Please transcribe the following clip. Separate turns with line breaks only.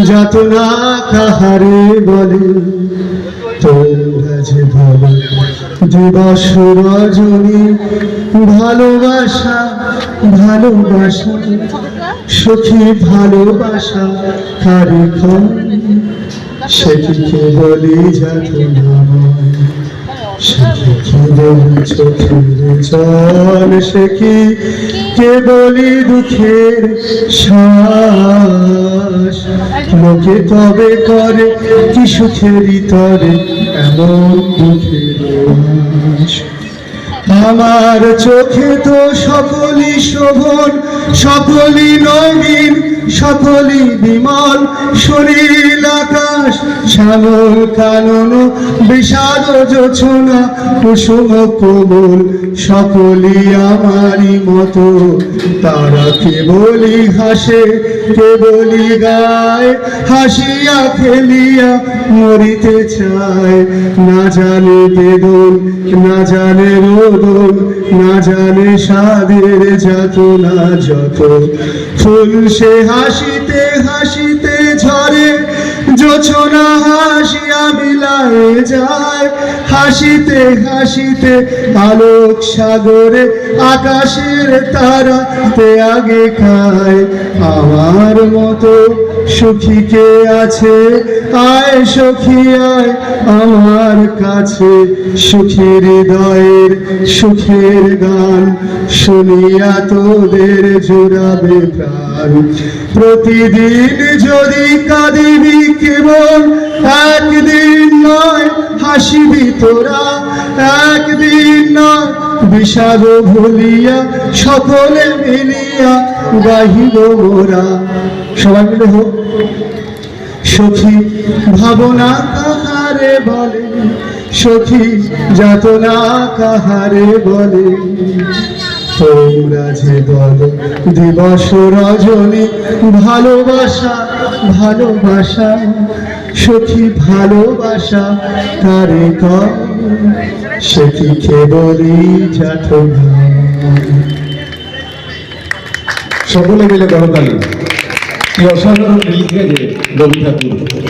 যাতনা কাহারে বলে তোমরা যে বলো দিবস রজনী ভালোবাসা ভালোবাসা, সখী ভালোবাসা, কারে বলি যাতনা সে কি বলি চোখের জল সে কি কেবলি দুঃখের শ্বাস লোকে তবে করে কি সুখের তরে এমন আমার চোখে তো সকলই শোভন সকলই নবীন সকলই বিমল, শরীর আকাশ শ্যামল কানন, বিষাদ, যোছনা, কুসুম কোমল সকলই আমারই মতো। তারা কেবলই হাসে, কেবলই গায়, হাসিয়া খেলিয়া মরিতে চায়। না জানে বেদন, না জানে রোদন, না জানে সাদের যাতনা যত। ফুল সে হাসিতে হাসিতে ঝরে জোছনা হাসি বিলায়ে যায়, হাসিতে হাসিতে আলোক সাগরে আকাশের তারা তে আগে খায়। আমার মতো সুখী কে আছে? আয় সখী, আয় আমার কাছে। সুখী হৃদয়ের সুখের গান শুনিয়া তোদের জোড়াবে প্রাণ। প্রতিদিন যদি কাঁদিবি কেবল হাসিবি তোরা একদিন নয় বিষাদ ভুলিয়া, সকলে মিলিয়া গাহিব মোরা। সবাই মিলে হোক। সখী ভাবনা কাহারে বলে? সখী যাতনা কাহারে বলে? তোমরা যে বল, দিবস রজনী, ভালোবাসা ভালোবাসা। সখী ভালোবাসা? তারে কর সে কি কেবলই যাতনা
সকলে মিলে করতালি কি অসাধারণ লিখে যে রবি ঠাকুর।